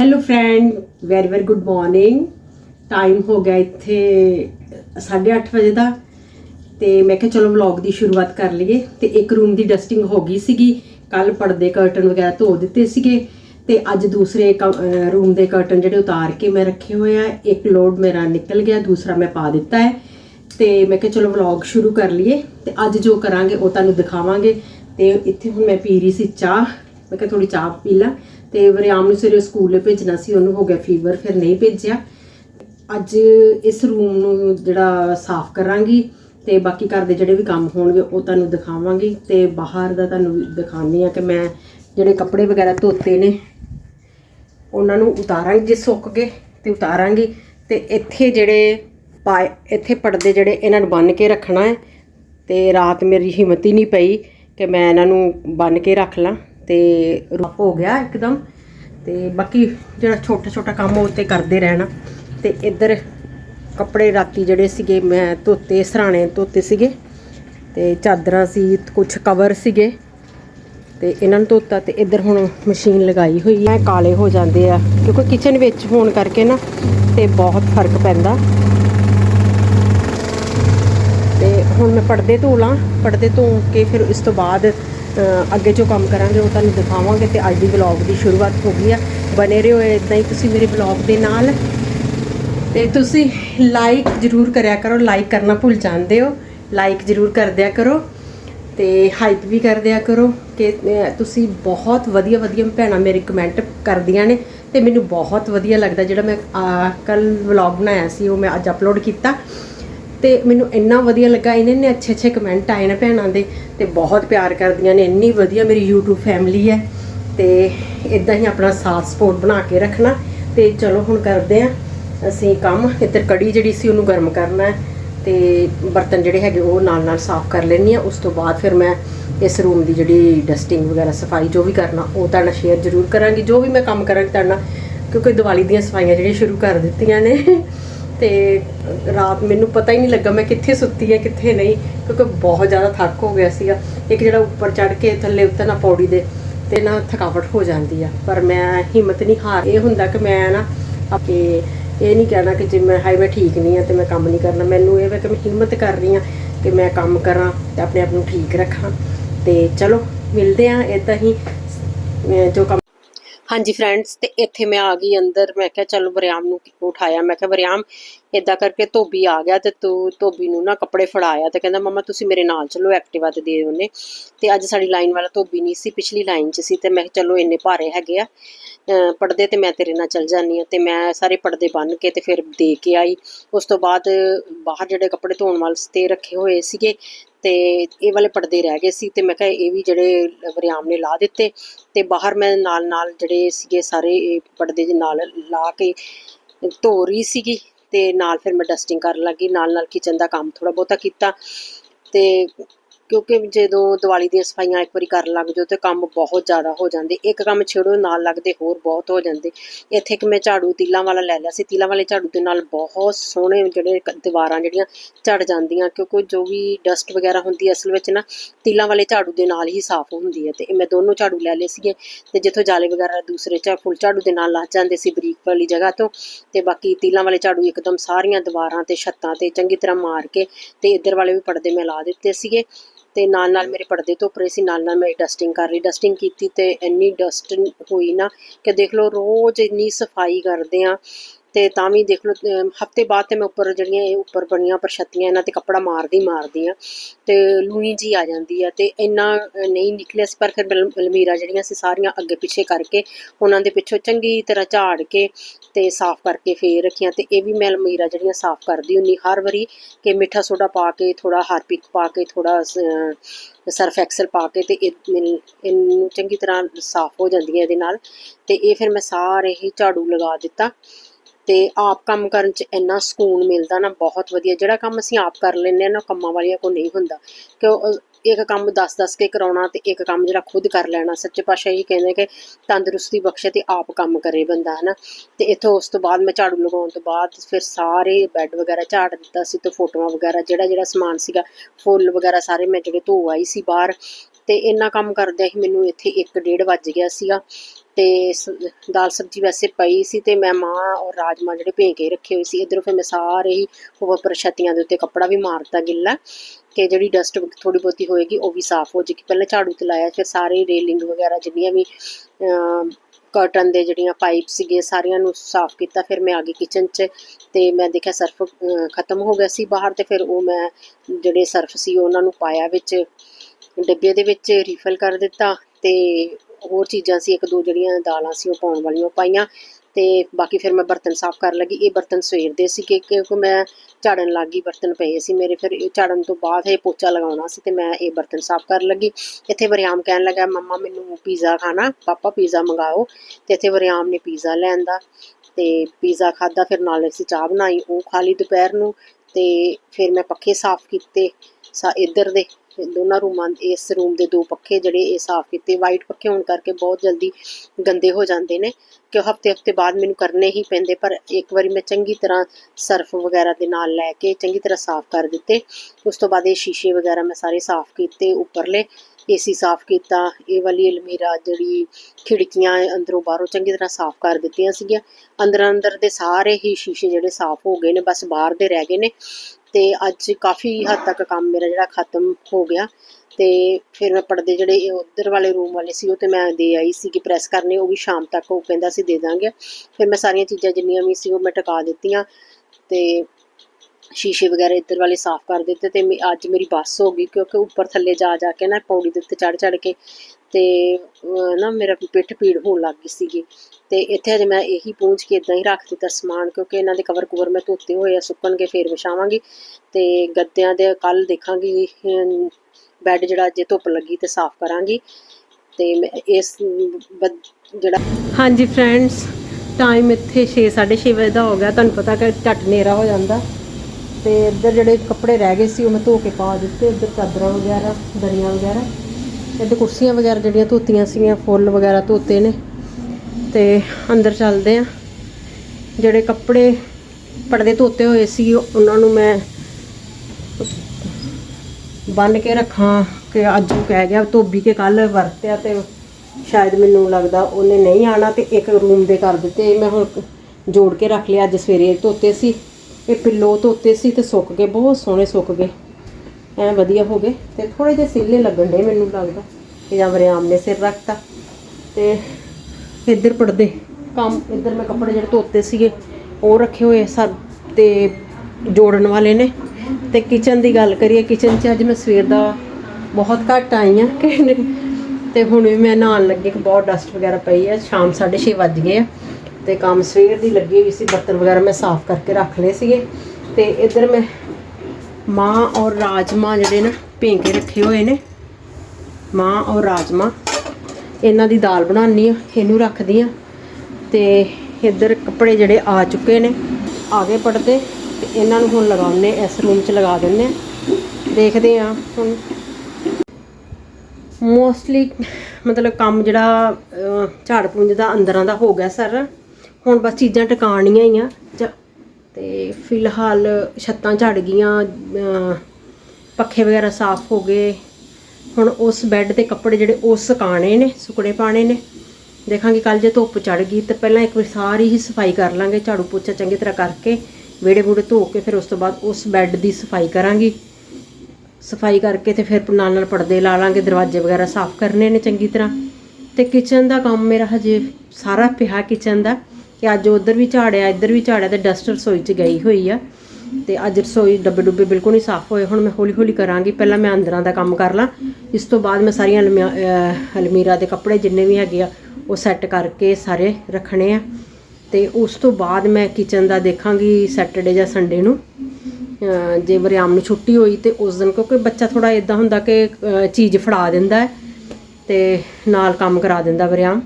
Hello friend very very good morning time ਹੋ ਗਿਆ ਇੱਥੇ 8:30 ਵਜੇ ਦਾ। ਤੇ ਮੈਂ ਕਿਹਾ ਚਲੋ ਵਲੌਗ ਦੀ ਸ਼ੁਰੂਆਤ ਕਰ ਲਈਏ। ਤੇ ਇੱਕ ਰੂਮ ਦੀ ਡਸਟਿੰਗ ਹੋ ਗਈ ਸੀਗੀ। ਕੱਲ ਪਰਦੇ ਕਰਟਨ ਵਗੈਰਾ ਧੋ ਦਿੱਤੇ ਸੀਗੇ। ਤੇ ਅੱਜ ਦੂਸਰੇ ਰੂਮ ਦੇ ਕਰਟਨ ਜਿਹੜੇ ਉਤਾਰ ਕੇ ਮੈਂ ਰੱਖੇ ਹੋਏ ਆ। ਇੱਕ ਲੋਡ ਮੇਰਾ ਨਿਕਲ ਗਿਆ, ਦੂਸਰਾ ਮੈਂ ਪਾ ਦਿੱਤਾ ਹੈ। ਤੇ ਮੈਂ ਕਿਹਾ ਚਲੋ ਵਲੌਗ ਸ਼ੁਰੂ ਕਰ ਲਈਏ। ਤੇ ਅੱਜ ਜੋ ਕਰਾਂਗੇ, ਉਹ ਤੁਹਾਨੂੰ ਦਿਖਾਵਾਂਗੇ। ਤੇ ਇੱਥੇ ਹੁਣ ਮੈਂ ਪੀ ਰਹੀ ਸੀ ਚਾਹ। ਮੈਂ ਕਿਹਾ ਥੋੜੀ ਚਾਹ ਪੀ ਲਾਂ। ਤੇ ਵਰਿਆਮ ਨੂੰ ਸਵੇਰੇ ਸਕੂਲ ਭੇਜਣਾ ਸੀ, ਉਹਨੂੰ ਹੋ ਗਿਆ ਫੀਵਰ ਫਿਰ ਨਹੀਂ ਭੇਜਿਆ। ਅੱਜ ਇਸ ਰੂਮ ਨੂੰ ਜਿਹੜਾ ਸਾਫ਼ ਕਰਾਂਗੀ ਤੇ ਬਾਕੀ ਘਰ ਦੇ ਜਿਹੜੇ ਵੀ ਕੰਮ ਹੋਣਗੇ, ਉਹ ਤੁਹਾਨੂੰ ਦਿਖਾਵਾਂਗੀ ਤੇ ਬਾਹਰ ਦਾ ਤੁਹਾਨੂੰ ਦਿਖਾਉਂਦੀ ਆ ਕਿ ਮੈਂ ਜਿਹੜੇ ਕੱਪੜੇ ਵਗੈਰਾ ਧੋਤੇ ਨੇ, ਉਹਨਾਂ ਨੂੰ ਉਤਾਰਾਂਗੀ ਜੇ ਸੁੱਕ ਗਏ ਤੇ ਉਤਾਰਾਂਗੀ। ਤੇ ਇੱਥੇ ਜਿਹੜੇ ਪਾਏ ਇੱਥੇ ਪਰਦੇ ਜਿਹੜੇ ਇਹਨਾਂ ਨੂੰ ਬੰਨ ਕੇ ਰੱਖਣਾ ਹੈ ਤੇ ਰਾਤ ਮੇਰੀ ਹਿੰਮਤ ਹੀ ਨਹੀਂ ਪਈ ਕਿ ਮੈਂ ਇਹਨਾਂ ਨੂੰ ਬੰਨ ਕੇ ਰੱਖ ਲਾਂ। ਤੇ ਰੁੱਪ ਹੋ ਗਿਆ ਇੱਕਦਮ। ਤੇ ਬਾਕੀ ਜਿਹੜਾ ਛੋਟਾ ਛੋਟਾ ਕੰਮ ਉਹ ਤੇ ਕਰਦੇ ਰਹਿਣਾ। ਤੇ ਇੱਧਰ ਕੱਪੜੇ ਰਾਤੀ ਜਿਹੜੇ ਸੀਗੇ, ਮੈਂ ਧੋਤੇ, ਸਰਾਣੇ ਧੋਤੇ ਸੀਗੇ। ਤੇ ਚਾਦਰਾਂ ਸੀ ਕੁਝ ਕਵਰ ਸੀਗੇ। ਤੇ ਇਹਨਾਂ ਨੂੰ ਧੋਤਾ ਤੇ ਇੱਧਰ ਹੁਣ ਮਸ਼ੀਨ ਲਗਾਈ ਹੋਈ ਹੈ। ਕਾਲੇ ਹੋ ਜਾਂਦੇ ਆ। ਕਿਉਂਕਿ ਕਿਚਨ ਵਿੱਚ ਹੋਣ ਕਰਕੇ ਨਾ ਤੇ ਬਹੁਤ ਫ਼ਰਕ ਪੈਂਦਾ। ਤੇ ਹੁਣ ਮੈਂ ਪਰਦੇ ਧੋ ਲਾਂ। ਪਰਦੇ ਧੋ ਕੇ ਫਿਰ ਇਸ ਤੋਂ ਬਾਅਦ ਅੱਗੇ ਜੋ ਕੰਮ ਕਰਾਂਗੇ ਉਹ ਤੁਹਾਨੂੰ ਦਿਖਾਵਾਂਗੇ ਤੇ ਅੱਜ ਦੀ ਵਲੌਗ ਦੀ ਸ਼ੁਰੂਆਤ ਹੋ ਗਈ ਆ। ਬਨੇ ਰਹੋ ਇਦਾਂ ਹੀ ਤੁਸੀਂ ਮੇਰੇ ਵਲੌਗ ਦੇ ਨਾਲ। ਤੇ ਤੁਸੀਂ ਲਾਈਕ ਜਰੂਰ ਕਰਿਆ ਕਰੋ ਲਾਈਕ ਕਰਨਾ ਭੁੱਲ ਜਾਂਦੇ ਹੋ। ਲਾਈਕ ਜਰੂਰ ਕਰ ਦਿਆ ਕਰੋ ਤੇ ਹਾਈਪ ਵੀ ਕਰ ਦਿਆ ਕਰੋ ਕਿ ਤੁਸੀਂ ਬਹੁਤ ਵਧੀਆ ਵਧੀਆ ਭੈਣਾਂ ਮੇਰੇ ਕਮੈਂਟ ਕਰਦੀਆਂ ਨੇ ਤੇ ਮੈਨੂੰ ਬਹੁਤ ਵਧੀਆ ਲੱਗਦਾ ਜਿਹੜਾ ਮੈਂ ਕੱਲ ਵਲੌਗ ਬਣਾਇਆ ਸੀ, ਉਹ ਮੈਂ ਅੱਜ ਅਪਲੋਡ ਕੀਤਾ। ਤੇ ਮੈਨੂੰ ਇੰਨਾ ਵਧੀਆ ਲੱਗਾ ਇਹਨਾਂ ਨੇ ਅੱਛੇ ਅੱਛੇ ਕਮੈਂਟ ਆਏ ਨੇ ਭੈਣਾਂ ਦੇ ਤੇ ਬਹੁਤ ਪਿਆਰ ਕਰਦੀਆਂ ਨੇ, ਇੰਨੀ ਵਧੀਆ ਮੇਰੀ YouTube ਫੈਮਿਲੀ ਹੈ ਤੇ ਇਦਾਂ ਹੀ ਆਪਣਾ ਸਾਥ ਸਪੋਰਟ ਬਣਾ ਕੇ ਰੱਖਣਾ ਤੇ ਚਲੋ ਹੁਣ ਕਰਦੇ ਆ ਅਸੀਂ ਕੰਮ, ਇੱਧਰ ਕੜੀ ਜਿਹੜੀ ਸੀ ਉਹਨੂੰ ਗਰਮ ਕਰਨਾ ਹੈ ਤੇ ਬਰਤਨ ਜਿਹੜੇ ਹੈਗੇ ਉਹ ਨਾਲ ਨਾਲ ਸਾਫ਼ ਕਰ ਲੈਣੀ ਆ ਉਸ ਤੋਂ ਬਾਅਦ ਫਿਰ ਮੈਂ ਇਸ ਰੂਮ ਦੀ ਜਿਹੜੀ ਡਸਟਿੰਗ ਵਗੈਰਾ, ਸਫ਼ਾਈ ਜੋ ਵੀ ਕਰਨਾ, ਉਹ ਤੁਹਾਡੇ ਨਾਲ ਸ਼ੇਅਰ ਜ਼ਰੂਰ ਕਰਾਂਗੀ, ਜੋ ਵੀ ਮੈਂ ਕੰਮ ਕਰਾਂਗੀ ਤੁਹਾਡੇ ਨਾਲ, ਕਿਉਂਕਿ ਦੀਵਾਲੀ ਦੀਆਂ ਸਫਾਈਆਂ ਜਿਹੜੀਆਂ ਸ਼ੁਰੂ ਕਰ ਦਿੱਤੀਆਂ ਨੇ ਤੇ ਰਾਤ ਮੈਨੂੰ ਪਤਾ ਹੀ ਨਹੀਂ ਲੱਗਾ ਮੈਂ ਕਿੱਥੇ ਸੁੱਤੀ ਆ ਕਿੱਥੇ ਨਹੀਂ, ਕਿਉਂਕਿ ਬਹੁਤ ਜ਼ਿਆਦਾ ਥੱਕ ਹੋ ਗਿਆ ਸੀਗਾ। ਇੱਕ ਜਿਹੜਾ ਉੱਪਰ ਚੜ ਕੇ ਥੱਲੇ ਉਤਰਨਾ ਪੌੜੀ ਦੇ, ਤੇ ਨਾ ਥਕਾਵਟ ਹੋ ਜਾਂਦੀ ਆ। ਪਰ ਮੈਂ ਹਿੰਮਤ ਨਹੀਂ ਹਾਰ ਇਹ ਹੁੰਦਾ ਕਿ ਮੈਂ ਨਾ ਆਪੇ ਇਹ ਨਹੀਂ ਕਹਿਣਾ ਕਿ ਜੇ ਮੈਂ ਹਾਈ ਮੈਂ ਠੀਕ ਨਹੀਂ ਆ ਤੇ ਮੈਂ ਕੰਮ ਨਹੀਂ ਕਰਨਾ। ਮੈਨੂੰ ਇਹ ਵਾ ਕਿ ਮੈਂ ਹਿੰਮਤ ਕਰ ਰਹੀ ਆ ਕਿ ਮੈਂ ਕੰਮ ਕਰਾਂ ਤੇ ਆਪਣੇ ਆਪ ਨੂੰ ਠੀਕ ਰੱਖਾਂ। ਤੇ ਚਲੋ, ਮਿਲਦੇ ਆ ਇਦਾਂ ਹੀ ਅਹ ਜੋ ਕੰਮ ਹਾਂਜੀ ਫਰੈਂਡਸ ਤੇ ਇੱਥੇ ਮੈਂ ਆ ਗਈ ਅੰਦਰ। ਮੈਂ ਕਿਹਾ, ਚਲੋ ਵਰਿਆਮ ਨੂੰ ਉਠਾਇਆ? ਮੈਂ ਕਿਹਾ, ਵਰਿਆਮ ਇਦਾਂ ਕਰਕੇ ਧੋਬੀ ਆ ਗਿਆ ਤੇ ਤੂੰ ਧੋਬੀ ਨੂੰ ਨਾ ਕੱਪੜੇ ਫੜਾਇਆ ਤੇ ਕਹਿੰਦਾ, ਮਮਾ, ਤੁਸੀਂ ਮੇਰੇ ਨਾਲ ਚਲੋ, ਐਕਟਿਵਾ ਤੇ ਦੇ ਉਹਨੇ। ਤੇ ਅੱਜ ਸਾਡੀ ਲਾਈਨ ਵਾਲਾ ਧੋਬੀ ਨਹੀਂ ਸੀ, ਪਿਛਲੀ ਲਾਈਨ 'ਚ ਸੀ ਤੇ ਮੈਂ ਕਿਹਾ, ਚਲੋ, ਇੰਨੇ ਭਾਰੇ ਹੈਗੇ ਆ, ਅਹ ਪਰਦੇ ਤੇ ਮੈਂ ਤੇਰੇ ਨਾਲ ਚੱਲ ਜਾਨੀ ਆ ਤੇ ਮੈਂ ਸਾਰੇ ਪਰਦੇ ਬੰਨ ਕੇ ਤੇ ਫਿਰ ਦੇ ਕੇ ਆਈ। ਉਸ ਤੋਂ ਬਾਅਦ ਬਾਹਰ ਜਿਹੜੇ ਕੱਪੜੇ ਧੋਣ ਵਾਲੇ ਤੇ ਰੱਖੇ ਹੋਏ ਸੀਗੇ ਤੇ ਇਹ ਵਾਲੇ ਪਰਦੇ ਰਹਿ ਗਏ ਸੀ ਤੇ ਮੈਂ ਕਿਹਾ ਇਹ ਵੀ ਜਿਹੜੇ ਵਰਿਆਮ ਨੇ ਲਾ ਦਿੱਤੇ ਤੇ ਬਾਹਰ ਮੈਂ ਨਾਲ ਨਾਲ ਜਿਹੜੇ ਸੀਗੇ ਸਾਰੇ ਇਹ ਪਰਦੇ ਦੇ ਨਾਲ ਲਾ ਕੇ ਧੋ ਰਹੀ ਸੀਗੀ ਤੇ ਨਾਲ ਫਿਰ ਮੈਂ ਡਸਟਿੰਗ ਕਰਨ ਲੱਗੀ, ਨਾਲ ਨਾਲ ਕਿਚਨ ਦਾ ਕੰਮ ਥੋੜਾ ਬਹੁਤਾ ਕੀਤਾ ਤੇ ਕਿਉਂਕਿ ਜਦੋਂ ਦੀਵਾਲੀ ਦੀਆਂ ਸਫਾਈਆਂ ਇੱਕ ਵਾਰੀ ਕਰਨ ਲੱਗ ਜਾਓ ਤੇ ਕੰਮ ਬਹੁਤ ਜ਼ਿਆਦਾ ਹੋ ਜਾਂਦੇ, ਇੱਕ ਕੰਮ ਛੇੜੋ ਨਾਲ ਲੱਗਦੇ, ਹੋਰ ਬਹੁਤ ਹੋ ਜਾਂਦੇ। ਇੱਥੇ ਕਿ ਮੈਂ ਝਾੜੂ ਤੀਲਾਂ ਵਾਲਾ ਲੈ ਲਿਆ ਸੀ, ਤੀਲਾਂ ਵਾਲੇ ਝਾੜੂ ਦੇ ਨਾਲ ਬਹੁਤ ਸੋਹਣੇ ਜਿਹੜੇ ਦੀਵਾਰਾਂ ਜਿਹੜੀਆਂ ਝੜ ਜਾਂਦੀਆਂ, ਕਿਉਂਕਿ ਜੋ ਵੀ ਡਸਟ ਵਗੈਰਾ ਹੁੰਦੀ ਹੈ ਅਸਲ ਵਿੱਚ ਨਾ, ਤੀਲਾਂ ਵਾਲੇ ਝਾੜੂ ਦੇ ਨਾਲ ਹੀ ਸਾਫ਼ ਹੁੰਦੀ ਹੈ ਤੇ ਮੈਂ ਦੋਨੋਂ ਝਾੜੂ ਲੈ ਲਏ ਸੀਗੇ ਤੇ ਜਿੱਥੋਂ ਜਾਲੇ ਵਗੈਰਾ ਦੂਸਰੇ ਝਾ ਫੁੱਲ ਝਾੜੂ ਦੇ ਨਾਲ ਲੱਗ ਜਾਂਦੇ ਸੀ ਬਰੀਕ ਵਾਲੀ ਜਗ੍ਹਾ ਤੋਂ ਤੇ ਬਾਕੀ ਤੀਲਾਂ ਵਾਲੇ ਝਾੜੂ ਇੱਕਦਮ ਸਾਰੀਆਂ ਦੀਵਾਰਾਂ ਤੇ ਛੱਤਾਂ ਤੇ ਚੰਗੀ ਤਰ੍ਹਾਂ ਮਾਰ ਕੇ ਤੇ ਇੱਧਰ ਵਾਲੇ ਵੀ ਪਰਦੇ ਮੈਂ ਲਾ ਦਿੱਤੇ ਸੀਗੇ। ਤੇ ਨਾਲ ਨਾਲ ਮੇਰੇ ਪਰਦੇ ਤੋਂ ਰਹੇ ਸੀ ਨਾਲ ਨਾਲ ਮੈਂ ਡਸਟਿੰਗ ਕਰ ਰਹੀ ਡਸਟਿੰਗ ਕੀਤੀ ਤੇ ਇੰਨੀ ਡਸਟ ਹੋਈ ਨਾ ਕਿ ਦੇਖ ਲਓ, ਰੋਜ਼ ਇੰਨੀ ਸਫ਼ਾਈ ਕਰਦੇ ਆ। ਤੇ ਤਾਂ ਵੀ ਦੇਖ ਲਓ ਹਫ਼ਤੇ ਬਾਅਦ ਤੇ ਮੈਂ ਉੱਪਰ ਜਿਹੜੀਆਂ ਇਹ ਉੱਪਰ ਬਣੀਆਂ ਪਰਛੱਤੀਆਂ, ਇਹਨਾਂ ਤੇ ਕੱਪੜਾ ਮਾਰਦੀ ਮਾਰਦੀ ਆ ਤੇ ਲੂਣੀ ਜੀ ਆ ਜਾਂਦੀ ਆ ਤੇ ਇੰਨਾ ਨਹੀਂ ਨਿਕਲਿਆ ਸੀ, ਪਰ ਫਿਰ ਅਲਮੀਰਾ ਜਿਹੜੀਆਂ ਸੀ ਸਾਰੀਆਂ ਅੱਗੇ ਪਿੱਛੇ ਕਰਕੇ ਉਹਨਾਂ ਦੇ ਪਿੱਛੋਂ ਚੰਗੀ ਤਰ੍ਹਾਂ ਝਾੜ ਕੇ ਤੇ ਸਾਫ਼ ਕਰਕੇ ਫੇਰ ਰੱਖੀਆਂ ਤੇ ਇਹ ਵੀ ਮੈਂ ਅਲਮੀਰਾ ਜਿਹੜੀਆਂ ਸਾਫ਼ ਕਰਦੀ ਹੁੰਨੀ ਹਰ ਵਾਰੀ ਕਿ ਮਿੱਠਾ ਸੋਡਾ ਪਾ ਕੇ ਥੋੜਾ ਹਾਰਪਿਕ ਪਾ ਕੇ ਥੋੜਾ ਸਰਫ ਐਕਸਲ ਪਾ ਕੇ ਤੇ ਇਹ ਮੈਨੂੰ- ਇਹਨੂੰ ਚੰਗੀ ਤਰ੍ਹਾਂ ਸਾਫ਼ ਹੋ ਜਾਂਦੀ ਹੈ ਇਹਦੇ ਨਾਲ ਤੇ ਇਹ ਫਿਰ ਮੈਂ ਸਾਰੇ ਹੀ ਝਾੜੂ ਲਗਾ ਦਿੱਤਾ। ਤੇ ਆਪ ਕੰਮ ਕਰਨ ਚ ਇੰਨਾ ਸਕੂਨ ਮਿਲਦਾ ਨਾ, ਬਹੁਤ ਵਧੀਆ। ਜਿਹੜਾ ਕੰਮ ਅਸੀਂ ਆਪ ਕਰ ਲੈਂਦੇ ਆ ਨਾ ਕੰਮਾਂ ਵਾਲੀਆਂ ਕੋ ਨਹੀਂ ਹੁੰਦਾ। ਕਿ ਇੱਕ ਕੰਮ 10-10 ਕੇ ਕਰਾਉਣਾ ਤੇ ਇੱਕ ਕੰਮ ਜਿਹੜਾ ਖੁਦ ਕਰ ਲੈਣਾ, ਸੱਚੇ ਪਾਤਸ਼ਾਹ ਇਹ ਕਹਿੰਦੇ ਕਿ ਤੰਦਰੁਸਤੀ ਬਖਸ਼ੇ ਤੇ ਆਪ ਕੰਮ ਕਰੇ ਬੰਦਾ, ਹਨਾ। ਤੇ ਇਥੋਂ ਉਸ ਤੋਂ ਬਾਅਦ ਮੈਂ ਝਾੜੂ ਲਗਾਉਣ ਤੋਂ ਬਾਅਦ ਫਿਰ ਸਾਰੇ ਬੈੱਡ ਵਗੈਰਾ ਝਾੜ ਦਿੱਤਾ ਸੀ ਤੇ ਫੋਟੋਆਂ ਵਗੈਰਾ ਜਿਹੜਾ ਜਿਹੜਾ ਸਮਾਨ ਸੀਗਾ, ਫੁੱਲ ਵਗੈਰਾ ਸਾਰੇ ਮੈਂ ਜਿਹੜੇ ਧੋ ਆਈ ਸੀ ਬਾਹਰ। ਤੇ ਇੰਨਾ ਕੰਮ ਕਰਦਿਆਂ ਹੀ ਮੈਨੂੰ ਇੱਥੇ 1:30 ਵੱਜ ਗਿਆ ਸੀਗਾ। ਤੇ ਸ- ਦਾਲ ਸਬਜੀ ਵੈਸੇ ਪਈ ਸੀ ਤੇ ਮੈਂ ਮਾਂ ਔਰ ਰਾਜਮਾ ਜਿਹੜੇ ਭੇ ਕੇ ਰੱਖੇ ਹੋਏ ਸੀ, ਇਧਰੋਂ ਫਿਰ ਮੈਂ ਸਾਰੇ ਹੀ ਉਹ ਉੱਪਰ ਛੱਤੀਆਂ ਦੇ ਉੱਤੇ ਕੱਪੜਾ ਵੀ ਮਾਰਤਾ ਗਿੱਲਾ ਕਿ ਜਿਹੜੀ ਡਸਟ ਥੋੜੀ ਬਹੁਤੀ ਹੋਏਗੀ ਉਹ ਵੀ ਸਾਫ਼ ਹੋ ਜਾਏਗੀ। ਪਹਿਲਾਂ ਝਾੜੂ ਤੇ ਲਾਇਆ, ਫਿਰ ਸਾਰੇ ਰੇਲਿੰਗ ਵਗੈਰਾ ਜਿੰਨੀਆਂ ਵੀ ਕਰਟਨ ਦੇ ਜਿਹੜੀਆਂ ਪਾਈਪ ਸੀਗੇ ਸਾਰਿਆਂ ਨੂੰ ਸਾਫ਼ ਕੀਤਾ, ਫਿਰ ਮੈਂ ਆ ਗਈ ਕਿਚਨ 'ਚ ਤੇ ਮੈਂ ਦੇਖਿਆ ਸਰਫ ਖਤਮ ਹੋ ਗਿਆ ਸੀ ਬਾਹਰ ਤੇ ਫਿਰ ਉਹ ਮੈਂ ਜਿਹੜੇ ਸਰਫ ਸੀ ਉਹਨਾਂ ਨੂੰ ਪਾਇਆ ਵਿੱਚ, ਡੱਬੇ ਦੇ ਵਿੱਚ ਰੀਫਿਲ ਕਰ ਦਿੱਤਾ ਤੇ ਹੋਰ ਚੀਜ਼ਾਂ ਸੀ, ਇੱਕ ਦੋ ਜਿਹੜੀਆਂ ਦਾਲਾਂ ਸੀ ਉਹ ਪਾਉਣ ਵਾਲੀਆਂ ਉਹ ਪਾਈਆਂ ਤੇ ਬਾਕੀ ਫਿਰ ਮੈਂ ਬਰਤਨ ਸਾਫ਼ ਕਰਨ ਲੱਗੀ। ਇਹ ਬਰਤਨ ਸਵੇਰ ਦੇ ਸੀ ਕਿਉਂਕਿ ਮੈਂ ਝਾੜਨ ਲੱਗ ਗਈ, ਬਰਤਨ ਪਏ ਸੀ ਮੇਰੇ। ਫਿਰ ਇਹ ਝਾੜਨ ਤੋਂ ਬਾਅਦ ਇਹ ਪੋਚਾ ਲਗਾਉਣਾ ਸੀ ਤੇ ਮੈਂ ਇਹ ਬਰਤਨ ਸਾਫ਼ ਕਰਨ ਲੱਗੀ। ਇੱਥੇ ਵਰਿਆਮ ਕਹਿਣ ਲੱਗਾ, ਮੰਮਾ, ਮੈਨੂੰ ਪੀਜ਼ਾ ਖਾਣਾ, ਪਾਪਾ ਪੀਜ਼ਾ ਮੰਗਾਓ। ਤੇ ਇੱਥੇ ਵਰਿਆਮ ਨੇ ਪੀਜ਼ਾ ਲੈਣ ਦਾ ਤੇ ਪੀਜ਼ਾ ਖਾਦਾ ਫਿਰ ਨਾਲ ਅਸੀਂ ਚਾਹ ਬਣਾਈ, ਉਹ ਖਾ ਲਈ ਦੁਪਹਿਰ ਨੂੰ ਤੇ ਫਿਰ ਮੈਂ ਪੱਖੇ ਸਾਫ਼ ਕੀਤੇ ਸਾ, ਇੱਧਰ ਦੇ। ਦੋਨਾਂ ਰੂਮਾਂ ਇਸ ਰੂਮ ਦੇ ਦੋ ਪੱਖੇ ਜਿਹੜੇ ਇਹ ਸਾਫ਼ ਕੀਤੇ ਵਾਈਟ ਪੱਖੇ ਹੋਣ ਕਰਕੇ ਬਹੁਤ ਜਲਦੀ ਗੰਦੇ ਹੋ ਜਾਂਦੇ ਨੇ ਕਿ ਹਫ਼ਤੇ ਹਫ਼ਤੇ ਬਾਅਦ ਮੈਨੂੰ ਕਰਨੇ ਹੀ ਪੈਂਦੇ, ਪਰ ਇੱਕ ਵਾਰੀ ਮੈਂ ਚੰਗੀ ਤਰ੍ਹਾਂ ਸਰਫ ਵਗੈਰਾ ਦੇ ਨਾਲ ਲੈ ਕੇ ਚੰਗੀ ਤਰ੍ਹਾਂ ਸਾਫ਼ ਕਰ ਦਿੱਤੇ। ਉਸ ਤੋਂ ਬਾਅਦ ਇਹ ਸ਼ੀਸ਼ੇ ਵਗੈਰਾ ਮੈਂ ਸਾਰੇ ਸਾਫ਼ ਕੀਤੇ, ਉੱਪਰਲੇ ਏਸੀ ਸਾਫ਼ ਕੀਤਾ, ਇਹ ਵਾਲੀ ਅਲਮੀਰਾ ਜਿਹੜੀ ਖਿੜਕੀਆਂ ਅੰਦਰੋਂ ਬਾਹਰੋਂ ਚੰਗੀ ਤਰ੍ਹਾਂ ਸਾਫ਼ ਕਰ ਦਿੱਤੀਆਂ ਸੀਗੀਆਂ। ਅੰਦਰ ਅੰਦਰ ਦੇ ਸਾਰੇ ਹੀ ਸ਼ੀਸ਼ੇ ਜਿਹੜੇ ਸਾਫ਼ ਹੋ ਗਏ ਨੇ, ਬਸ ਬਾਹਰ ਦੇ ਰਹਿ ਗਏ ਨੇ। ਤੇ ਅੱਜ ਕਾਫੀ ਹੱਦ ਤੱਕ ਕੰਮ ਮੇਰਾ ਜਿਹੜਾ ਖਤਮ ਹੋ ਗਿਆ। ਤੇ ਫਿਰ ਮੈਂ ਪਰਦੇ ਜਿਹੜੇ ਇਹ ਵਾਲੇ ਰੂਮ ਵਾਲੇ ਸੀ, ਉਹ ਤੇ ਮੈਂ ਦੇ ਆਈ ਸੀ ਕਿ ਪ੍ਰੈਸ ਕਰਨੇ, ਉਹ ਵੀ ਸ਼ਾਮ ਤੱਕ ਉਹ ਕਹਿੰਦਾ ਸੀ ਦੇ ਦਾਂਗੇ। ਫਿਰ ਮੈਂ ਸਾਰੀਆਂ ਚੀਜ਼ਾਂ ਜਿੰਨੀਆਂ ਵੀ ਸੀ, ਉਹ ਮੈਂ ਟਿਕਾ ਦਿੱਤੀਆਂ ਤੇ ਸ਼ੀਸ਼ੇ ਵਗੈਰਾ ਇੱਧਰ ਵਾਲੇ ਸਾਫ਼ ਕਰ ਦਿੱਤੇ ਤੇ ਅੱਜ ਮੇਰੀ ਬੱਸ ਹੋ ਗਈ ਕਿਉਂਕਿ ਉੱਪਰ ਥੱਲੇ ਜਾ ਜਾ ਕੇ ਨਾ ਪੌੜੀ ਦੇ ਉੱਤੇ ਚੜ ਚੜ ਕੇ ਤੇ ਨਾ ਮੇਰਾ ਪਿੱਠ ਪੀੜ ਹੋਣ ਲੱਗ ਗਈ ਸੀਗੀ। ਤੇ ਇੱਥੇ ਅਜੇ ਮੈਂ ਇਹੀ ਪੂੰਝ ਕੇ ਇਦਾਂ ਹੀ ਰੱਖ ਦਿੱਤਾ ਸਮਾਨ, ਕਿਉਂਕਿ ਇਹਨਾਂ ਦੇ ਕਵਰ ਕੁਵਰ ਮੈਂ ਧੋਤੇ ਹੋਏ ਆ, ਸੁੱਕਣਗੇ ਫੇਰ ਵਿਛਾਵਾਂਗੀ। ਤੇ ਗੱਦਿਆਂ ਦੇ ਕੱਲ ਦੇਖਾਂਗੀ ਬੈੱਡ ਜਿਹੜਾ ਜੇ ਧੁੱਪ ਲੱਗੀ ਤੇ ਸਾਫ਼ ਕਰਾਂਗੀ। ਤੇ ਮੈਂ ਇਸ ਜਿਹੜਾ ਹਾਂਜੀ ਫਰੈਂਡਸ ਟਾਈਮ ਇੱਥੇ 6 6:30 ਵਜੇ ਦਾ ਹੋ ਗਿਆ। ਤੁਹਾਨੂੰ ਪਤਾ ਕਿ ਝੱਟ ਹਨੇਰਾ ਹੋ ਜਾਂਦਾ। ਤੇ ਇੱਧਰ ਜਿਹੜੇ ਕੱਪੜੇ ਰਹਿ ਗਏ ਸੀ, ਉਹ ਮੈਂ ਧੋ ਕੇ ਪਾ ਦਿੱਤੇ। ਇੱਧਰ ਚਾਦਰਾਂ ਵਗੈਰਾ, ਦਰੀਆਂ ਵਗੈਰਾ। ਇੱਧਰ ਕੁਰਸੀਆਂ ਵਗੈਰਾ ਜਿਹੜੀਆਂ ਧੋਤੀਆਂ ਸੀਗੀਆਂ, ਫੁੱਲ ਵਗੈਰਾ ਧੋਤੇ ਨੇ। ਤੇ ਅੰਦਰ ਚੱਲਦੇ ਆ। ਜਿਹੜੇ ਕੱਪੜੇ ਪਰਦੇ ਧੋਤੇ ਹੋਏ ਸੀ, ਉਹਨਾਂ ਨੂੰ ਮੈਂ ਬੰਨ ਕੇ ਰੱਖਾਂ ਕਿ ਅੱਜ ਉਹ ਕਹਿ ਗਿਆ, ਧੋਬੀ ਕੇ ਕੱਲ ਵਰਤਿਆ ਤੇ ਸ਼ਾਇਦ ਮੈਨੂੰ ਲੱਗਦਾ ਉਹਨੇ ਨਹੀਂ ਆਣਾ ਤੇ ਇੱਕ ਰੂਮ ਦੇ ਕਰ ਦਿੱਤੇ। ਮੈਂ ਹੁਣ ਜੋੜ ਕੇ ਰੱਖ ਲਿਆ, ਅੱਜ ਸਵੇਰੇ ਧੋਤੇ ਸੀ। ਇਹ ਪਿੱਲੋ ਧੋਤੇ ਸੀ ਤੇ ਸੁੱਕ ਗਏ, ਬਹੁਤ ਸੋਹਣੇ ਸੁੱਕ ਗਏ। ਐ ਵਧੀਆ ਹੋ ਗਏ ਤੇ ਥੋੜੇ ਜਿਹੇ ਸਿੱਲੇ ਲੱਗਣ ਦੇ ਮੈਨੂੰ ਲੱਗਦਾ ਕਿ ਜਾਂ ਵਰਿਆਮ ਨੇ ਸਿਰ ਰੱਖਤਾ ਤੇ ਇੱਧਰ ਪੜਦੇ ਕੰਮ, ਇੱਧਰ ਮੈਂ ਕੱਪੜੇ ਜਿਹੜੇ ਧੋਤੇ ਸੀਗੇ, ਉਹ ਰੱਖੇ ਹੋਏ ਸਭ ਤੇ ਜੋੜਨ ਵਾਲੇ ਨੇ। ਤੇ ਕਿਚਨ ਦੀ ਗੱਲ ਕਰੀਏ, ਕਿਚਨ 'ਚ ਅੱਜ ਮੈਂ ਸਵੇਰ ਦਾ ਬਹੁਤ ਘੱਟ ਆਈ ਆ ਕਿ ਤੇ ਹੁਣ ਵੀ ਮੈਂ ਨਹਾਉਣ ਲੱਗੀ ਕਿ ਬਹੁਤ ਡਸਟ ਵਗੈਰਾ ਪਈ ਆ, ਸ਼ਾਮ 6:30 ਵੱਜ ਗਏ ਆ। ਤੇ ਕੰਮ ਸਵੇਰ ਦੀ ਲੱਗੀ ਹੋਈ ਸੀ, ਬਰਤਨ ਵਗੈਰਾ ਮੈਂ ਸਾਫ਼ ਕਰਕੇ ਰੱਖ ਲਏ ਸੀਗੇ। ਤੇ ਇੱਧਰ ਮੈਂ ਮਾਂ ਔਰ ਰਾਜਮਾ ਜਿਹੜੇ ਨਾ ਭੇਂ ਕੇ ਰੱਖੇ ਹੋਏ ਨੇ। ਮਾਂ ਔਰ ਰਾਜਮਾ। ਇਹਨਾਂ ਦੀ ਦਾਲ ਬਣਾਉਣੀ ਆ, ਇਹਨੂੰ ਰੱਖਦੀ ਆ। ਤੇ ਇੱਧਰ ਕੱਪੜੇ ਜਿਹੜੇ ਆ ਚੁੱਕੇ ਨੇ ਆ ਗਏ ਪੜਦੇ। ਤੇ ਇਹਨਾਂ ਨੂੰ ਹੁਣ ਲਗਾਉਣੇ ਇਸ ਰੂਮ 'ਚ ਲਗਾ ਦਿੰਨੇ ਆ। ਦੇਖਦੇ ਆ ਹੁਣ। ਮੋਸਟਲੀ ਮਤਲਬ ਕੰਮ ਜਿਹੜਾ ਝਾੜ ਪੂੰਝ ਦਾ ਅੰਦਰਾਂ ਦਾ ਹੋ ਗਿਆ ਸਰ। ਹੁਣ ਬਸ ਚੀਜ਼ਾਂ ਟਿਕਾਣੀਆਂ ਹੀ ਆ, ਜ- ਤੇ ਫਿਲਹਾਲ ਛੱਤਾਂ ਝੜ ਗਈਆਂ ਪੱਖੇ ਵਗੈਰਾ ਸਾਫ਼ ਹੋ ਗਏ। ਹੁਣ ਉਸ ਬੈੱਡ ਤੇ ਕੱਪੜੇ ਜਿਹੜੇ ਉਹ ਸੁਕਾਣੇ ਨੇ, ਸੁਕਣੇ ਪਾਣੇ ਨੇ। ਦੇਖਾਂਗੇ ਕੱਲ ਜੇ ਧੁੱਪ ਚੜ ਗਈ ਤੇ ਪਹਿਲਾਂ ਇੱਕ ਵਾਰ ਸਾਰੀ ਹੀ ਸਫ਼ਾਈ ਕਰ ਲਾਂਗੇ, ਝਾੜੂ ਪੋਚਾ ਚੰਗੀ ਤਰ੍ਹਾਂ ਕਰਕੇ ਵਿਹੜੇ ਬੂੜੇ ਧੋ ਕੇ ਫਿਰ ਉਸ ਤੋਂ ਬਾਅਦ ਉਸ ਬੈੱਡ ਦੀ ਸਫ਼ਾਈ ਕਰਾਂਗੀ। ਸਫ਼ਾਈ ਕਰਕੇ ਤੇ ਫਿਰ ਨਾਲ ਨਾਲ ਪਰਦੇ ਲਾ ਲਾਂਗੇ, ਦਰਵਾਜ਼ੇ ਵਗੈਰਾ ਸਾਫ਼ ਕਰਨੇ ਨੇ ਚੰਗੀ ਤਰ੍ਹਾਂ। ਤੇ ਕਿਚਨ ਦਾ ਕੰਮ ਮੇਰਾ ਹਜੇ ਸਾਰਾ ਪਿਆ ਕਿਚਨ ਦਾ। ਕਿ ਅੱਜ ਉਧਰ ਵੀ ਝਾੜਿਆ, ਇੱਧਰ ਵੀ ਝਾੜਿਆ ਤੇ ਡਸਟ ਰਸੋਈ 'ਚ ਗਈ ਹੋਈ ਆ। ਤੇ ਅੱਜ ਰਸੋਈ ਡੱਬੇ ਡੁੱਬੇ ਬਿਲਕੁਲ ਨਹੀਂ ਸਾਫ਼ ਹੋਏ, ਹੁਣ ਮੈਂ ਹੌਲੀ ਹੌਲੀ ਕਰਾਂਗੀ, ਪਹਿਲਾਂ ਮੈਂ ਅੰਦਰਾਂ ਦਾ ਕੰਮ ਕਰ ਲਾਂ। ਇਸ ਤੋਂ ਬਾਅਦ ਮੈਂ ਸਾਰੀਆਂ ਅਲਮੀਆ- ਅਲਮੀਰਾ ਦੇ ਕੱਪੜੇ ਜਿੰਨੇ ਵੀ ਹੈਗੇ ਆ, ਉਹ ਸੈੱਟ ਕਰਕੇ ਸਾਰੇ ਰੱਖਣੇ ਆ। ਤੇ ਉਸ ਤੋਂ ਬਾਅਦ ਮੈਂ ਕਿਚਨ ਦਾ ਦੇਖਾਂਗੀ ਸੈਟਰਡੇ ਜਾਂ ਸੰਡੇ ਨੂੰ। ਜੇ ਵਰਿਆਮ ਨੂੰ ਛੁੱਟੀ ਹੋਈ ਤੇ ਉਸ ਦਿਨ, ਕਿਉਂਕਿ ਬੱਚਾ ਥੋੜਾ ਇਦਾਂ ਹੁੰਦਾ ਕਿ ਚੀਜ਼ ਫੜਾ ਦਿੰਦਾ ਹੈ ਤੇ ਨਾਲ ਕੰਮ ਕਰਾ ਦਿੰਦਾ ਵਰਿਆਮ।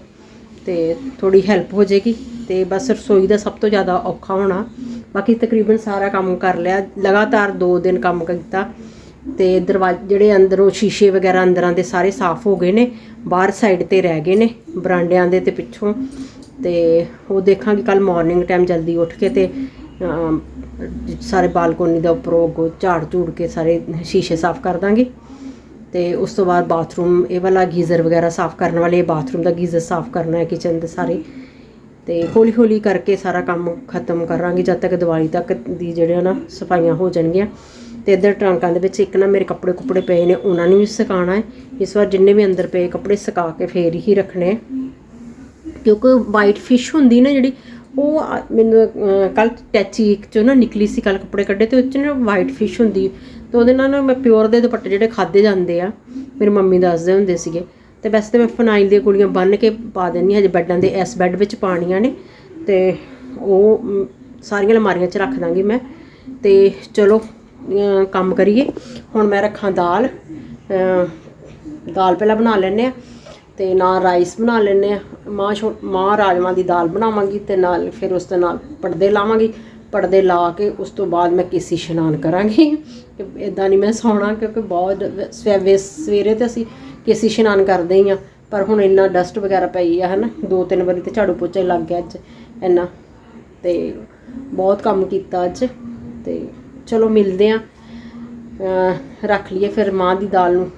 ਤੇ ਥੋੜੀ ਹੈਲਪ ਹੋ ਜਾਏਗੀ। ਤੇ ਬਸ ਰਸੋਈ ਦਾ ਸਭ ਤੋਂ ਜ਼ਿਆਦਾ ਔਖਾ ਹੋਣਾ। ਬਾਕੀ ਤਕਰੀਬਨ ਸਾਰਾ ਕੰਮ ਕਰ ਲਿਆ। ਲਗਾਤਾਰ 2 ਦਿਨ ਕੰਮ ਕੀਤਾ ਤੇ ਦਰਵਾਜ਼ੇ ਜਿਹੜੇ ਅੰਦਰੋਂ ਸ਼ੀਸ਼ੇ ਵਗੈਰਾ ਅੰਦਰਾਂ ਦੇ ਸਾਰੇ ਸਾਫ਼ ਹੋ ਗਏ ਨੇ। ਬਾਹਰ ਸਾਈਡ ਤੇ ਰਹਿ ਗਏ ਨੇ ਬਰਾਂਡਿਆਂ ਦੇ ਤੇ ਪਿੱਛੋਂ। ਤੇ ਉਹ ਦੇਖਾਂਗੇ ਕੱਲ ਮਾਰਨਿੰਗ ਟਾਈਮ ਜਲਦੀ ਉੱਠ ਕੇ ਤੇ ਸਾਰੇ ਬਾਲਕੋਨੀ ਦਾ ਉੱਪਰੋਂ ਝਾੜ ਝੂੜ ਕੇ ਸਾਰੇ ਸ਼ੀਸ਼ੇ ਸਾਫ਼ ਕਰ ਦਾਂਗੇ। ਤੇ ਉਸ ਤੋਂ ਬਾਅਦ ਬਾਥਰੂਮ ਇਹ ਵਾਲਾ ਗੀਜ਼ਰ ਵਗੈਰਾ ਸਾਫ਼ ਕਰਨ ਵਾਲੇ ਬਾਥਰੂਮ ਦਾ ਗੀਜ਼ਰ ਸਾਫ਼ ਕਰਨਾ ਹੈ ਕਿਚਨ ਦੇ ਸਾਰੇ। ਤੇ ਹੌਲੀ ਹੌਲੀ ਕਰਕੇ ਸਾਰਾ ਕੰਮ ਖਤਮ ਕਰਾਂਗੇ, ਜਦ ਤੱਕ ਦੀਵਾਲੀ ਤੱਕ ਦੀ ਜਿਹੜੇ ਨਾ ਸਫਾਈਆਂ ਹੋ ਜਾਣਗੀਆਂ। ਤੇ ਇੱਧਰ ਟਰੰਕਾਂ ਦੇ ਵਿੱਚ ਇੱਕ ਨਾ ਮੇਰੇ ਕੱਪੜੇ ਕੁਪੜੇ ਪਏ ਨੇ, ਉਹਨਾਂ ਨੂੰ ਵੀ ਸੁਕਾਉਣਾ ਹੈ। ਇਸ ਵਾਰ ਜਿੰਨੇ ਵੀ ਅੰਦਰ ਪਏ ਕੱਪੜੇ ਸੁਕਾ ਕੇ ਫੇਰ ਹੀ ਰੱਖਣੇ ਕਿਉਂਕਿ ਵਾਈਟ ਫਿਸ਼ ਹੁੰਦੀ ਨਾ ਜਿਹੜੀ, ਉਹ ਮੈਨੂੰ ਕੱਲ ਟੈਚੀ ਇੱਕ ਚੋਂ ਨਾ ਨਿਕਲੀ ਸੀ ਕੱਲ ਕੱਪੜੇ ਕੱਢੇ ਤੇ ਉਹ 'ਚ ਨਾ ਵਾਈਟ ਫਿਸ਼ ਹੁੰਦੀ। ਤੇ ਉਹਦੇ ਨਾਲ ਨਾ ਮੈਂ ਪਿਓਰ ਦੇ ਦੁਪੱਟੇ ਜਿਹੜੇ ਖਾਦੇ ਜਾਂਦੇ ਆ, ਮੇਰੀ ਮੰਮੀ ਦੱਸਦੇ ਹੁੰਦੇ ਸੀਗੇ। ਤੇ ਵੈਸੇ ਤੇ ਮੈਂ ਫਨਾਈਲ ਦੀਆਂ ਕੁੜੀਆਂ ਬੰਨ ਕੇ ਪਾ ਦਿੰਨੀ ਹਾਂ, ਹਜੇ ਬੈੱਡਾਂ ਦੇ ਇਸ ਬੈੱਡ ਵਿੱਚ ਪਾਣੀਆਂ ਨੇ ਤੇ ਉਹ ਸਾਰੀਆਂ ਅਲਮਾਰੀਆਂ 'ਚ ਰੱਖ ਦਾਂਗੀ ਮੈਂ ਤੇ ਚਲੋ ਕੰਮ ਕਰੀਏ। ਹੁਣ ਮੈਂ ਰੱਖਾਂ ਦਾਲ ਦਾਲ ਪਹਿਲਾਂ ਬਣਾ ਲੈਣੇ ਆ ਤੇ ਨਾਲ ਰਾਈਸ ਬਣਾ ਲੈਣੇ ਆ ਮਾਂ ਛੋ ਮਾਂ ਰਾਜਮਾਂ ਦੀ ਦਾਲ ਬਣਾਵਾਂਗੀ ਤੇ ਨਾਲ ਫਿਰ ਉਸ ਦੇ ਨਾਲ ਪਰਦੇ ਲਾਵਾਂਗੀ। ਪਰਦੇ ਲਾ ਕੇ ਉਸ ਤੋਂ ਬਾਅਦ ਮੈਂ ਕਿਸੇ ਇਸ਼ਨਾਨ ਕਰਾਂਗੀ। ਕਿ ਇਦਾਂ ਨਹੀਂ ਮੈਂ ਸੌਣਾ ਕਿਉਂਕਿ ਬਹੁਤ ਸਵੇਰੇ ਸਵੇਰੇ ਤੇ ਅਸੀਂ ਕਿ ਅਸੀਂ ਇਸ਼ਨਾਨ ਕਰਦੇ ਹੀ ਆ, ਪਰ ਹੁਣ ਇੰਨਾ ਡਸਟ ਵਗੈਰਾ ਪਈ ਆ ਹਨਾ, ਦੋ ਤਿੰਨ ਵਾਰੀ ਤੇ ਝਾੜੂ ਪੋਚਾ ਹੀ ਲੱਗ ਗਿਆ ਅੱਜ, ਇੰਨਾ। ਤੇ ਬਹੁਤ ਕੰਮ ਕੀਤਾ ਅੱਜ, ਤੇ ਚਲੋ ਮਿਲਦੇ ਆ ਰੱਖ ਲਈਏ ਫਿਰ ਮਾਂ ਦੀ ਦਾਲ ਨੂੰ,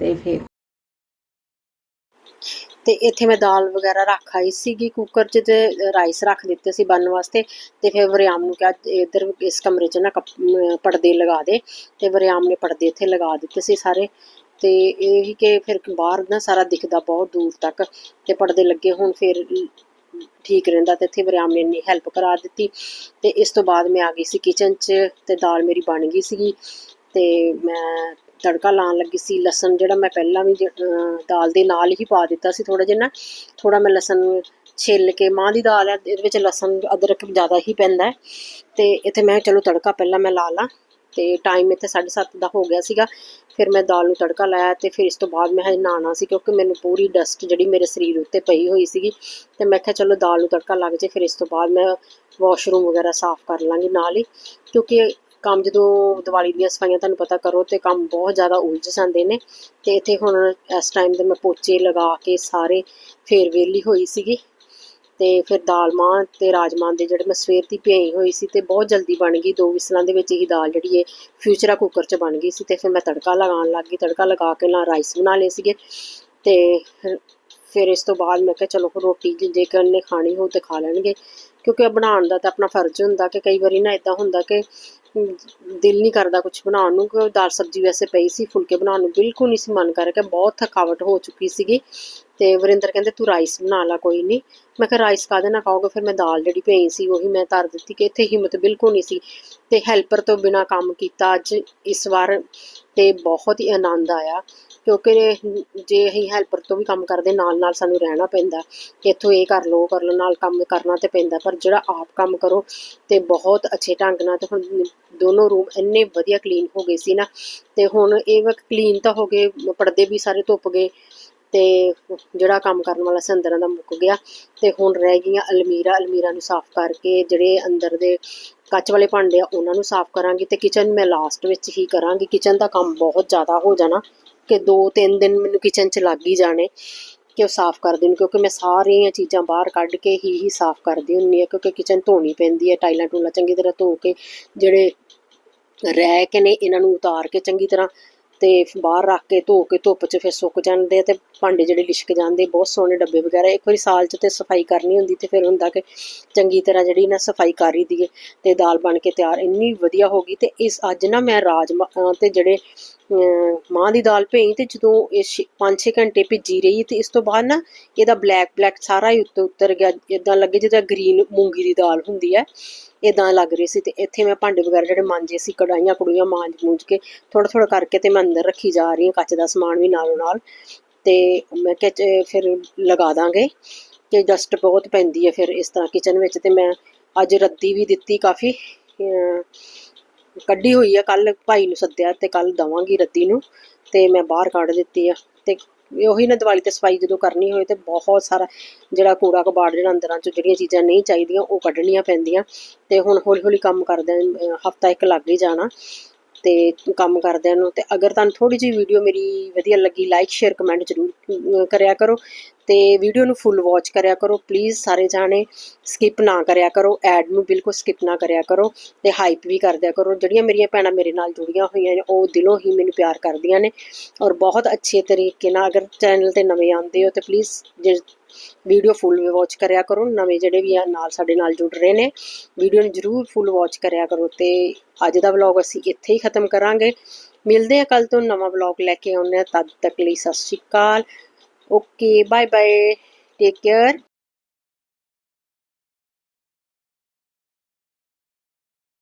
ਤੇ ਫਿਰ। ਤੇ ਇੱਥੇ ਮੈਂ ਦਾਲ ਵਗੈਰਾ ਰੱਖ ਆਈ ਸੀਗੀ ਕੁੱਕਰ 'ਚ ਤੇ ਰਾਈਸ ਰੱਖ ਦਿੱਤੇ ਸੀ ਬਣਨ ਵਾਸਤੇ, ਤੇ ਫਿਰ ਵਰਿਆਮ ਨੂੰ ਕਿਹਾ ਇੱਧਰ ਇਸ ਕਮਰੇ 'ਚ ਨਾ ਕੱਪ- ਪਰਦੇ ਲਗਾ ਦੇ, ਤੇ ਵਰਿਆਮ ਨੇ ਪਰਦੇ ਇੱਥੇ ਲਗਾ ਦਿੱਤੇ ਸੀ ਸਾਰੇ ਤੇ ਇਹ ਹੀ ਕਿ ਫਿਰ ਬਾਹਰ ਨਾ ਸਾਰਾ ਦਿਖਦਾ ਬਹੁਤ ਦੂਰ ਤੱਕ ਤੇ ਪਰਦੇ ਲੱਗੇ ਹੁਣ ਫਿਰ ਠੀਕ ਰਹਿੰਦਾ ਤੇ ਇੱਥੇ ਵਰਿਆਮ ਨੇ ਇੰਨੀ ਹੈਲਪ ਕਰਾ ਦਿੱਤੀ ਤੇ ਇਸ ਤੋਂ ਬਾਅਦ ਮੈਂ ਆ ਗਈ ਸੀ ਕਿਚਨ 'ਚ ਤੇ ਦਾਲ ਮੇਰੀ ਬਣ ਗਈ ਸੀਗੀ ਤੇ ਮੈਂ ਤੜਕਾ ਲਾਉਣ ਲੱਗੀ ਸੀ, ਲਸਣ ਜਿਹੜਾ ਮੈਂ ਪਹਿਲਾਂ ਵੀ ਦਾਲ ਦੇ ਨਾਲ ਹੀ ਪਾ ਦਿੱਤਾ ਸੀ ਥੋੜਾ ਜਿਹਾ ਨਾ ਥੋੜਾ ਮੈਂ ਲਸਣ ਛਿੱਲ ਕੇ ਮਾਂ ਦੀ ਦਾਲ ਹੈ, ਇਹਦੇ ਵਿੱਚ ਲਸਣ ਅਦਰਕ ਜ਼ਿਆਦਾ ਹੀ ਪੈਂਦਾ ਤੇ ਇੱਥੇ ਮੈਂ ਚਲੋ ਤੜਕਾ ਪਹਿਲਾਂ ਮੈਂ ਲਾ ਲਾਂ ਤੇ ਟਾਈਮ ਇੱਥੇ 7:30 ਦਾ ਹੋ ਗਿਆ ਸੀਗਾ ਫਿਰ ਮੈਂ ਦਾਲ ਨੂੰ ਤੜਕਾ ਲਾਇਆ ਤੇ ਫਿਰ ਇਸ ਤੋਂ ਬਾਅਦ ਮੈਂ ਹਜੇ ਨਹਾਉਣਾ ਸੀ ਕਿਉਂਕਿ ਮੈਨੂੰ ਪੂਰੀ ਡਸਟ ਜਿਹੜੀ ਮੇਰੇ ਸਰੀਰ ਉੱਤੇ ਪਈ ਹੋਈ ਸੀਗੀ ਤੇ ਮੈਂ ਕਿਹਾ ਚਲੋ ਦਾਲ ਨੂੰ ਤੜਕਾ ਲੱਗ ਜੇ, ਫਿਰ ਇਸ ਤੋਂ ਬਾਅਦ ਮੈਂ ਵਾਸ਼ਰੂਮ ਵਗੈਰਾ ਸਾਫ਼ ਕਰ ਲਾਂਗੀ ਨਾਲ ਹੀ। ਕਿਉਂਕਿ ਕੰਮ ਜਦੋਂ ਦੀਵਾਲੀ ਦੀਆਂ ਸਫਾਈਆਂ ਤੁਹਾਨੂੰ ਪਤਾ ਕਰੋ ਤੇ ਕੰਮ ਬਹੁਤ ਜ਼ਿਆਦਾ ਉਲਝ ਜਾਂਦੇ ਨੇ ਤੇ ਇੱਥੇ ਹੁਣ ਇਸ ਟਾਈਮ ਤੇ ਮੈਂ ਪੋਚੇ ਲਗਾ ਕੇ ਸਾਰੇ ਫੇਰ ਵੇਲੀ ਹੋਈ ਸੀਗੀ। ਤੇ ਫਿਰ ਦਾਲ ਮਾਂਹ ਤੇ ਰਾਜਮਾਂਹ ਦੇ ਜਿਹੜੇ ਮੈਂ ਸਵੇਰ ਦੀ ਭਿਆਈ ਹੋਈ ਸੀ ਤੇ ਬਹੁਤ ਜਲਦੀ ਬਣ ਗਈ, ਦੋ ਵਿਸਲਾਂ ਦੇ ਵਿੱਚ ਹੀ ਦਾਲ ਜਿਹੜੀ ਹੈ ਫਿਊਚਰਾ ਕੁੱਕਰ 'ਚ ਬਣ ਗਈ ਸੀ ਤੇ ਫਿਰ ਮੈਂ ਤੜਕਾ ਲਗਾਉਣ ਲੱਗ ਗਈ, ਤੜਕਾ ਲਗਾ ਕੇ ਨਾਲ ਰਾਈਸ ਬਣਾ ਲਏ ਸੀਗੇ ਤੇ ਫਿਰ- ਇਸ ਤੋਂ ਬਾਅਦ ਮੈਂ ਕਿਹਾ ਚਲੋ ਰੋਟੀ ਜੇ- ਜੇਕਰ ਖਾਣੀ ਹੋ ਤੇ ਖਾ ਲੈਣਗੇ ਕਿਉਂਕਿ ਇਹ ਬਣਾਉਣ ਦਾ ਤਾਂ ਆਪਣਾ ਫਰਜ਼ ਹੁੰਦਾ ਕਿ ਕਈ ਵਾਰੀ ਨਾ ਇਦਾਂ ਹੁੰਦਾ ਕਿ ਦਿਲ ਨਹੀਂ ਕਰਦਾ ਕੁਝ ਬਣਾਉਣ ਨੂੰ ਕਿ ਦਾਲ ਸਬਜ਼ੀ ਵੈਸੇ ਪਈ ਸੀ, ਫੁਲਕੇ ਬਣਾਉਣ ਨੂੰ ਬਿਲਕੁਲ ਨਹੀਂ ਸੀ ਮਨ ਕਰ ਰਿਹਾ, ਬਹੁਤ ਥਕਾਵਟ ਹੋ ਚੁੱਕੀ ਸੀਗੀ। ਤੇ ਵਰਿੰਦਰ ਕਹਿੰਦੇ, ਤੂੰ ਰਾਈਸ ਬਣਾ ਲਾ, ਕੋਈ ਨਹੀਂ। ਮੈਂ ਕਿਹਾ ਰਾਈਸ ਕਾਹਦੇ ਨਾਲ ਖਾਓਗੇ? ਫਿਰ ਮੈਂ ਦਾਲ ਜਿਹੜੀ ਪਈ ਸੀ, ਉਹੀ ਮੈਂ ਧਰ ਦਿੱਤੀ ਕਿ ਇੱਥੇ ਹਿੰਮਤ ਬਿਲਕੁਲ ਨਹੀਂ ਸੀ। ਤੇ ਹੈਲਪਰ ਤੋਂ ਬਿਨਾ ਕੰਮ ਕੀਤਾ ਅੱਜ, ਇਸ ਵਾਰ ਤੇ ਬਹੁਤ ਹੀ ਆਨੰਦ ਆਇਆ। ਕਿਉਂਕਿ ਜੇ ਅਸੀਂ ਹੈਲਪਰ ਤੋਂ ਵੀ ਕੰਮ ਕਰਦੇ, ਨਾਲ ਨਾਲ ਸਾਨੂੰ ਰਹਿਣਾ ਪੈਂਦਾ। ਕਿ ਇੱਥੋਂ ਇਹ ਕਰ ਲਓ, ਉਹ ਕਰ ਲਓ, ਨਾਲ ਕੰਮ ਕਰਨਾ ਤੇ ਪੈਂਦਾ। ਪਰ ਜਿਹੜਾ ਆਪ ਕੰਮ ਕਰੋ ਤੇ ਬਹੁਤ ਅੱਛੇ ਢੰਗ ਨਾਲ ਤੇ ਹੁਣ ਦੋਨੋਂ ਰੂਮ ਇੰਨੇ ਵਧੀਆ ਕਲੀਨ ਹੋ ਗਏ ਸੀ ਨਾ, ਤੇ ਹੁਣ ਇਹ ਵਕ ਕਲੀਨ ਤਾਂ ਹੋ ਗਏ, ਪਰਦੇ ਵੀ ਸਾਰੇ ਧੁੱਪ ਗਏ ਤੇ ਜਿਹੜਾ ਕੰਮ ਕਰਨ ਵਾਲਾ ਸੀ ਅੰਦਰਾਂ ਦਾ ਮੁੱਕ ਗਿਆ ਤੇ ਹੁਣ ਰਹਿ ਗਈਆਂ ਅਲਮੀਰਾ ਅਲਮੀਰਾ ਨੂੰ ਸਾਫ਼ ਕਰਕੇ ਜਿਹੜੇ ਅੰਦਰ ਦੇ ਕੱਚ ਵਾਲੇ ਭਾਂਡੇ ਆ, ਉਹਨਾਂ ਨੂੰ ਸਾਫ਼ ਕਰਾਂਗੀ ਤੇ ਕਿਚਨ ਮੈਂ ਲਾਸਟ ਵਿੱਚ ਹੀ ਕਰਾਂਗੀ। ਕਿਚਨ ਦਾ ਕੰਮ ਬਹੁਤ ਜ਼ਿਆਦਾ ਹੋ ਜਾਣਾ। ਕਿ 2-3 ਦਿਨ ਮੈਨੂੰ ਕਿਚਨ 'ਚ ਲੱਗ ਹੀ ਜਾਣੇ ਕਿ ਉਹ ਸਾਫ਼ ਕਰਦੇ ਨੇ ਕਿਉਂਕਿ ਮੈਂ ਸਾਰੀਆਂ ਚੀਜ਼ਾਂ ਬਾਹਰ ਕੱਢ ਕੇ ਹੀ ਹੀ ਸਾਫ਼ ਕਰਦੀ ਹੁੰਨੀ ਆ ਕਿਉਂਕਿ ਕਿਚਨ ਧੋਣੀ ਪੈਂਦੀ ਹੈ, ਟਾਈਲਾਂ ਟੂਲਾਂ ਚੰਗੀ ਤਰ੍ਹਾਂ ਧੋ ਕੇ ਜਿਹੜੇ ਰਹਿ ਕੇ ਨੇ, ਇਹਨਾਂ ਨੂੰ ਉਤਾਰ ਕੇ ਚੰਗੀ ਤਰ੍ਹਾਂ ਤੇ ਬਾਹਰ ਰੱਖ ਕੇ ਧੋ ਕੇ ਧੁੱਪ 'ਚ ਫਿਰ ਸੁੱਕ ਜਾਂਦੇ ਆ ਤੇ ਭਾਂਡੇ ਜਿਹੜੇ ਲਿਸ਼ਕ ਜਾਂਦੇ ਬਹੁਤ ਸੋਹਣੇ ਡੱਬੇ ਵਗੈਰਾ, ਇੱਕ ਵਾਰੀ ਸਾਲ 'ਚ ਤੇ ਸਫ਼ਾਈ ਕਰਨੀ ਹੁੰਦੀ ਤੇ ਫਿਰ ਹੁੰਦਾ ਕਿ ਚੰਗੀ ਤਰ੍ਹਾਂ ਜਿਹੜੀ ਨਾ ਸਫ਼ਾਈ ਕਰ ਹੀ ਦਈਏ ਤੇ ਦਾਲ ਬਣ ਕੇ ਤਿਆਰ, ਇੰਨੀ ਵਧੀਆ ਹੋ ਗਈ ਤੇ ਇਸ, ਅੱਜ ਨਾ ਮੈਂ ਰਾਜਮਾ ਤੇ ਜਿਹੜੇ, ਅਹ ਮਾਂ ਦੀ ਦਾਲ ਭੇਈ ਤੇ ਜਦੋਂ ਇਹ 5-6 ਘੰਟੇ ਭਿੱਜੀ ਰਹੀ ਤੇ ਇਸ ਤੋਂ ਬਾਅਦ ਨਾ ਇਹਦਾ ਬਲੈਕ ਬਲੈਕ ਸਾਰਾ ਹੀ ਉੱਤੇ ਉਤਰ ਗਿਆ ਇਦਾਂ ਲੱਗੇ ਜਿੱਦਾਂ ਗ੍ਰੀਨ ਮੂੰਗੀ ਦੀ ਦਾਲ ਹੁੰਦੀ ਹੈ ਇਦਾਂ ਲੱਗ ਰਹੀ ਸੀ ਤੇ ਇੱਥੇ ਮੈਂ ਭਾਂਡੇ ਵਗੈਰਾ ਜਿਹੜੇ ਮਾਂਜੇ ਸੀ ਕੜਾਈਆਂ ਕੁੜੀਆਂ ਮਾਂਜ ਮੂੰਜ ਕੇ ਥੋੜਾ ਥੋੜਾ ਕਰਕੇ ਤੇ ਮੈਂ ਅੰਦਰ ਰੱਖੀ ਜਾ ਰਹੀ ਹਾਂ, ਕੱਚ ਦਾ ਸਮਾਨ ਵੀ ਨਾਲੋਂ ਨਾਲ ਤੇ ਮੈਂ ਕਿਹਾ ਫਿਰ ਲਗਾ ਦਾਂਗੇ ਕਿ ਡਸਟ ਬਹੁਤ ਪੈਂਦੀ ਹੈ ਫਿਰ ਇਸ ਤਰ੍ਹਾਂ ਕਿਚਨ ਵਿੱਚ ਤੇ ਮੈਂ ਅੱਜ ਰੱਦੀ ਵੀ ਦਿੱਤੀ ਕਾਫੀ ਕੱਢੀ ਹੋਈ ਆ ਕੱਲ ਭਾਈ ਨੂੰ ਸੱਦਿਆ ਤੇ ਕੱਲ ਦਵਾਂਗੀ ਰੱਦੀ ਨੂੰ ਤੇ ਮੈਂ ਬਾਹਰ ਕੱਢ ਦਿੱਤੀ ਆ ਤੇ ਇਹ ਉਹੀ ਨਾ ਦੀਵਾਲੀ ਤੇ ਸਫ਼ਾਈ ਜਦੋਂ ਕਰਨੀ ਹੋਏ ਤੇ ਬਹੁਤ ਸਾਰਾ ਜਿਹੜਾ ਕੂੜਾ ਕਬਾੜ ਜਿਹੜਾ ਅੰਦਰਾਂ ਚ ਜਿਹੜੀਆਂ ਚੀਜ਼ਾਂ ਨਹੀਂ ਚਾਹੀਦੀਆਂ ਉਹ ਕੱਢਣੀਆਂ ਪੈਂਦੀਆਂ ਤੇ ਹੁਣ ਹੌਲੀ ਹੌਲੀ ਕੰਮ ਕਰਦਿਆਂ ਹਫਤਾ ਇੱਕ ਲੱਗ ਹੀ ਜਾਣਾ ਤੇ ਕੰਮ ਕਰਦਿਆਂ ਨੂੰ, ਤੇ ਅਗਰ ਤੁਹਾਨੂੰ ਥੋੜੀ ਜਿਹੀ ਵੀਡੀਓ ਮੇਰੀ ਵਧੀਆ ਲੱਗੀ ਲਾਈਕ ਸ਼ੇਅਰ ਕਮੈਂਟ ਜ਼ਰੂਰ ਕਰਿਆ ਕਰੋ। ਤੇ ਵੀਡੀਓ ਨੂੰ ਫੁੱਲ ਵਾਚ ਕਰਿਆ ਕਰੋ ਪਲੀਜ਼ ਸਾਰੇ ਜਾਣੇ ਸਕਿਪ ਨਾ ਕਰਿਆ ਕਰੋ ਐਡ ਨੂੰ ਬਿਲਕੁਲ ਸਕਿਪ ਨਾ ਕਰਿਆ ਕਰੋ ਤੇ ਹਾਈਪ ਵੀ ਕਰਦਿਆ ਕਰੋ। ਜਿਹੜੀਆਂ ਮੇਰੀਆਂ ਭੈਣਾਂ ਮੇਰੇ ਨਾਲ ਜੁੜੀਆਂ ਹੋਈਆਂ ਨੇ, ਉਹ ਦਿਲੋਂ ਹੀ ਮੈਨੂੰ ਪਿਆਰ ਕਰਦੀਆਂ ਨੇ ਔਰ ਬਹੁਤ ਅੱਛੇ ਤਰੀਕੇ ਨਾਲ ਅਗਰ ਚੈਨਲ ਤੇ ਨਵੇਂ ਆਉਂਦੇ ਹੋ ਤੇ ਪਲੀਜ਼ ਵੀਡੀਓ ਫੁੱਲ ਵਾਚ ਕਰਿਆ ਕਰੋ, ਨਵੇਂ ਜਿਹੜੇ ਵੀ ਆ ਨਾਲ ਸਾਡੇ ਨਾਲ ਜੁੜ ਰਹੇ ਨੇ ਵੀਡੀਓ ਨੂੰ ਜਰੂਰ ਫੁੱਲ ਵਾਚ ਕਰਿਆ ਕਰੋ ਤੇ ਅੱਜ ਦਾ ਵਲੌਗ ਅਸੀਂ ਇੱਥੇ ਹੀ ਖਤਮ ਕਰਾਂਗੇ। ਮਿਲਦੇ ਆ ਕੱਲ ਤੋਂ ਨਵਾਂ ਵਲੌਗ ਲੈ ਕੇ ਆਉਂਦੇ ਆ ਤਦ ਤੱਕ ਲਈ ਸਤਿ ਸ਼੍ਰੀ ਅਕਾਲ। okay bye bye take care.